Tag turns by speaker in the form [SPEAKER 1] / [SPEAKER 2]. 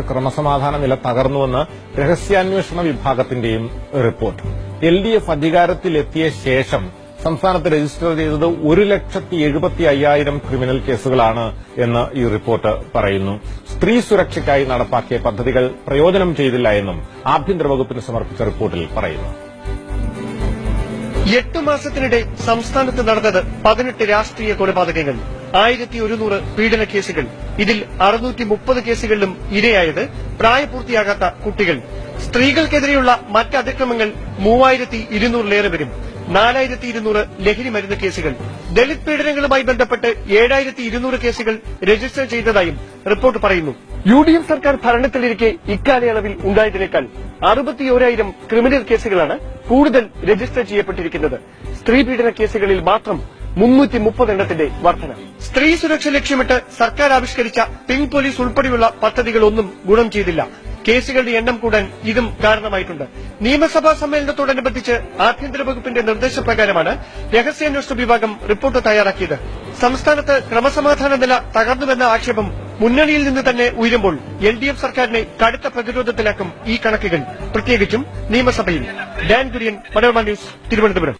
[SPEAKER 1] ക്രമസമാധാന നില തകർന്നുവെന്ന് രഹസ്യാന്വേഷണ വിഭാഗത്തിന്റെയും റിപ്പോർട്ട്. എൽ ഡി എഫ് അധികാരത്തിലെത്തിയ ശേഷം സംസ്ഥാനത്ത് രജിസ്റ്റർ ചെയ്തത് ഒരു ലക്ഷത്തി എഴുപത്തി അയ്യായിരം ക്രിമിനൽ കേസുകളാണ് എന്ന് ഈ റിപ്പോർട്ട് പറയുന്നു. സ്ത്രീ സുരക്ഷയ്ക്കായി നടപ്പാക്കിയ പദ്ധതികൾ പ്രയോജനം ചെയ്തില്ല എന്നും ആഭ്യന്തര വകുപ്പിന് സമർപ്പിച്ച റിപ്പോർട്ടിൽ പറയുന്നു.
[SPEAKER 2] എട്ടു മാസത്തിനിടെ സംസ്ഥാനത്ത് നടന്നത് പതിനെട്ട് രാഷ്ട്രീയ കൊലപാതകങ്ങൾ. ആയിരത്തി ഒരുന്നൂറ് പീഡന കേസുകൾ. ഇതിൽ അറുന്നൂറ്റി മുപ്പത് കേസുകളിലും ഇരയായത് പ്രായപൂർത്തിയാകാത്ത കുട്ടികൾ. സ്ത്രീകൾക്കെതിരെയുള്ള മറ്റ് അതിക്രമങ്ങൾ മൂവായിരത്തി ഇരുന്നൂറിലേറെ വരും. നാലായിരത്തി ഇരുന്നൂറ് ലഹരി മരുന്ന് കേസുകൾ. ദളിത് പീഡനങ്ങളുമായി ബന്ധപ്പെട്ട് ഏഴായിരത്തി ഇരുന്നൂറ് കേസുകൾ രജിസ്റ്റർ ചെയ്തതായും റിപ്പോർട്ട് പറയുന്നു. യു ഡി എഫ് സർക്കാർ ഭരണത്തിലിരിക്കെ ഇക്കാലയളവിൽ ഉണ്ടായതിനേക്കാൾ അറുപത്തിയോരായിരം ക്രിമിനൽ കേസുകളാണ് കൂടുതൽ രജിസ്റ്റർ ചെയ്യപ്പെട്ടിരിക്കുന്നത്. സ്ത്രീ പീഡന കേസുകളിൽ മാത്രം മുന്നൂറ്റി മുപ്പത് എണ്ണത്തിന്റെ വർധന. സ്ത്രീ സുരക്ഷ ലക്ഷ്യമിട്ട് സർക്കാർ ആവിഷ്കരിച്ച പിങ്ക് പോലീസ് ഉൾപ്പെടെയുള്ള പദ്ധതികളൊന്നും ഗുണം ചെയ്തില്ല. കേസുകളുടെ എണ്ണം കൂടാൻ ഇതും കാരണമായിട്ടുണ്ട്. നിയമസഭാ സമ്മേളനത്തോടനുബന്ധിച്ച് ആഭ്യന്തര വകുപ്പിന്റെ നിർദ്ദേശപ്രകാരമാണ് രഹസ്യാന്വേഷണ വിഭാഗം റിപ്പോർട്ട് തയ്യാറാക്കിയത്. സംസ്ഥാനത്ത് ക്രമസമാധാന നില തകർന്നുവെന്ന ആക്ഷേപം മുന്നണിയിൽ നിന്ന് തന്നെ ഉയരുമ്പോൾ എൽ ഡി എഫ് സർക്കാരിനെ കടുത്ത പ്രതിരോധത്തിലാക്കും ഈ കണക്കുകൾ. പ്രത്യേകിച്ചും നിയമസഭയിൽ. Dan Kurian Manorama news Thiruvananthapuram.